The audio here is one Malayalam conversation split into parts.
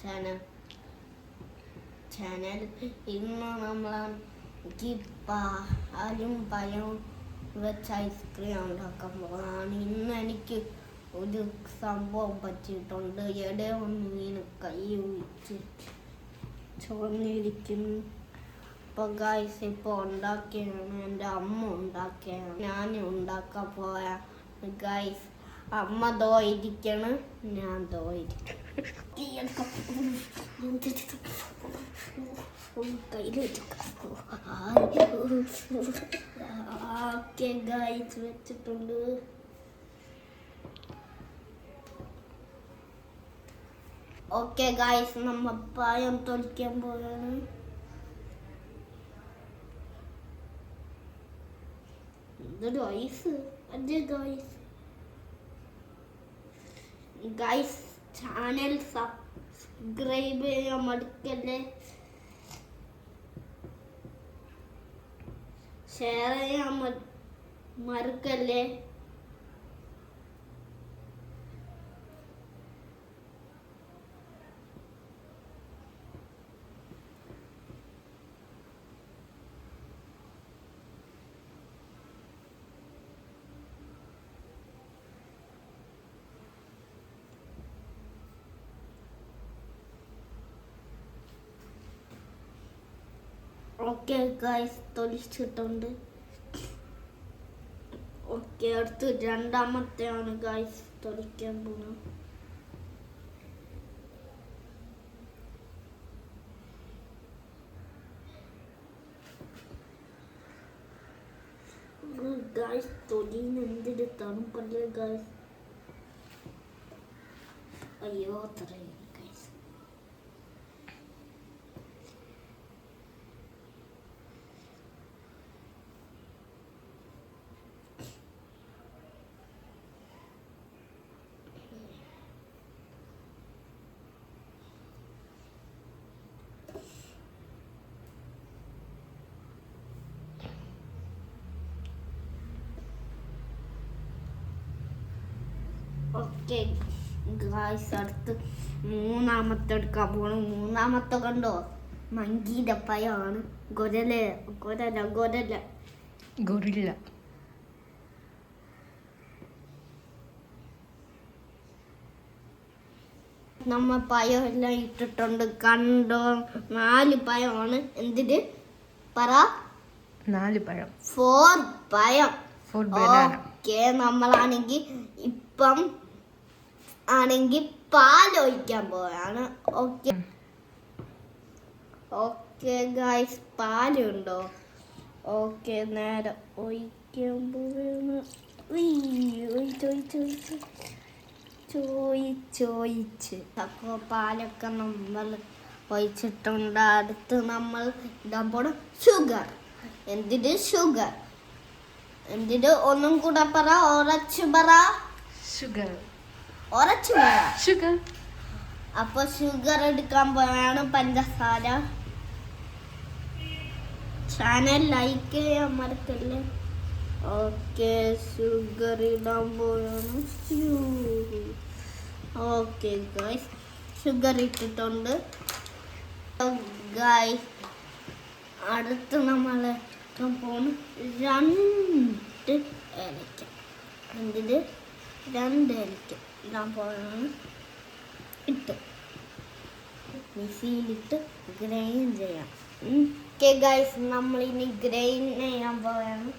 ചാനൽ ചാനൽ ഇന്ന് നമ്മൾ പാലും പഴവും വെച്ച് ഐസ്ക്രീം ഉണ്ടാക്കാൻ പോകുന്നതാണ് ഇന്ന് എനിക്ക് ഒരു സംഭവം പറ്റിയിട്ടുണ്ട്. എടെ ഒന്ന് വീണ് കൈ ഒഴിച്ച് ചുവന്നിരിക്കുന്നു. ഇപ്പൊ ഗൈസ് ഇപ്പൊ ഉണ്ടാക്കിയാണ് എന്റെ അമ്മ ഉണ്ടാക്കിയാണ് ഞാൻ ഉണ്ടാക്കാൻ പോയ ഗൈസ് അമ്മ ദോ ഇരിക്കണ്. ഞാൻ ദോ ഓക്കെ ഗൈസ് വെച്ചിട്ടുണ്ട് ഓക്കെ ഗൈസ് നമ്മ പായം തൊളിക്കാൻ പോവാണ്. എന്തൊരു ഐസ് അതെ ഗായ്സ് ഗായ്സ് ചാനൽ സബ്സ്ക്രൈബ് ചെയ്യാൻ മടിക്കല്ലേ? ഷെയർ ചെയ്യാൻ മറക്കല്ലേ? Okay guys തൊലിച്ചിട്ടുണ്ട്. ഓക്കെ അടുത്ത് രണ്ടാമത്തെയാണ് ഗൈസ് തൊലിക്കാൻ പോകുന്നത്. ഗായ്സ് തൊലിന്ന് എന്തിന് തണുപ്പല്ലേ ഗായ്സ് അയ്യോ അത്രയും ഗൈസ് ഓക്കെ ഗായ്സ് അടുത്ത് മൂന്നാമത്തെ എടുക്കാൻ പോണു. മൂന്നാമത്തെ കണ്ടോ? മങ്കീന്റെ പയാണ് ഗൊരല ഗൊരല ഗൊരല. ഗൊറില്ല നമ്മ പയമെല്ലാം ഇട്ടിട്ടുണ്ട്. കണ്ടോ? നാല് പയമാണ്. എന്തിന്? പറ. നാല് പഴം. ഫോർ പയം ഫോർ ബനാന ഓക്കെ നമ്മളാണെങ്കിൽ ഇപ്പം ആണെങ്കിൽ പാലൊഴിക്കാൻ പോവാണ് ഓക്കെ. ഓക്കെ ഗായ്സ് പാലുണ്ടോ? ഓക്കെ നേരെ ഒഴിക്കാൻ പോവാണ് ചോയിച്ചോയിച്ച് അപ്പോൾ പാലൊക്കെ നമ്മൾ ഒഴിച്ചിട്ടുണ്ട്. അടുത്ത് നമ്മൾ ഇടാൻ പോണ ഷുഗർ എന്തിന് ഷുഗർ എന്തിന്? ഒന്നും കൂടെ പറ ഉറച്ചു പറ. ഷുഗർ ഉറച്ചു ഷുഗർ അപ്പൊ ഷുഗർ എടുക്കാൻ പോയാണ് പഞ്ചസാര. ചാനൽ ലൈക്ക് ചെയ്യാൻ മറക്കല്ലേ? ഓക്കെ ഷുഗർ ഇടാൻ പോയാണ് ഓക്കെ ഗൈസ് ഷുഗർ ഇട്ടിട്ടുണ്ട്. ഗായ് അടുത്ത് നമ്മൾ പോണ് രണ്ട് ഏലക്ക എന്തിന് രണ്ട് ഏലക്ക ഇടാൻ പോകണം ഇട്ടു. മിക്സിയിലിട്ട് ഗ്രൈൻഡ് ചെയ്യാം. ഓക്കെ ഗൈസ് നമ്മളിനി ഇനി ഗ്രൈൻഡ് ചെയ്യാൻ പോവാണ്.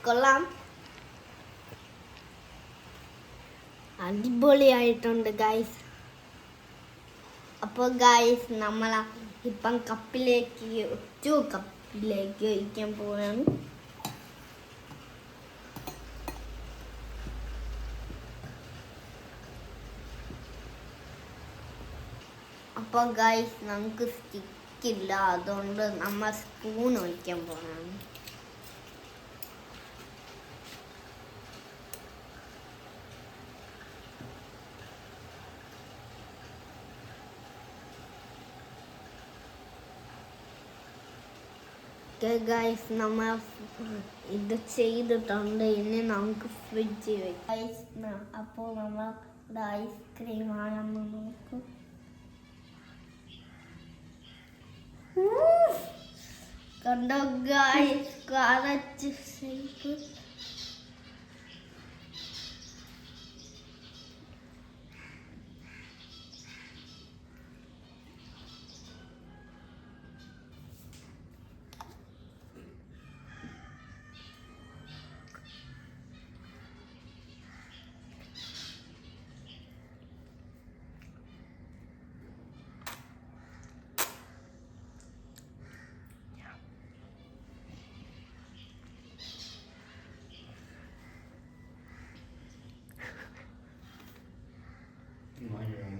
കൊള്ളാം. അടിപൊളിയായിട്ടുണ്ട് ഗൈസ് അപ്പോൾ ഗൈസ് നമ്മൾ ഇപ്പം കപ്പിലേക്ക് ഒറ്റ കപ്പിലേക്ക് ഒഴിക്കാൻ പോവുകയാണ് അപ്പോൾ ഗൈസ് നമുക്ക് സ്റ്റിക്കില്ല അതുകൊണ്ട് നമ്മൾ സ്പൂൺ ഒഴിക്കാൻ പോകണം ഓക്കെ ഗൈസ് നമ്മൾ ഇത് ചെയ്തിട്ടുണ്ട്. ഇനി നമുക്ക് ഫ്രിഡ്ജ് വെക്കാം. അപ്പോൾ നമ്മൾ ഐസ്ക്രീം ആണെന്ന് നോക്കും. കണ്ടോ ഗൈസ് കാലച്ച് ഷേപ്പ് My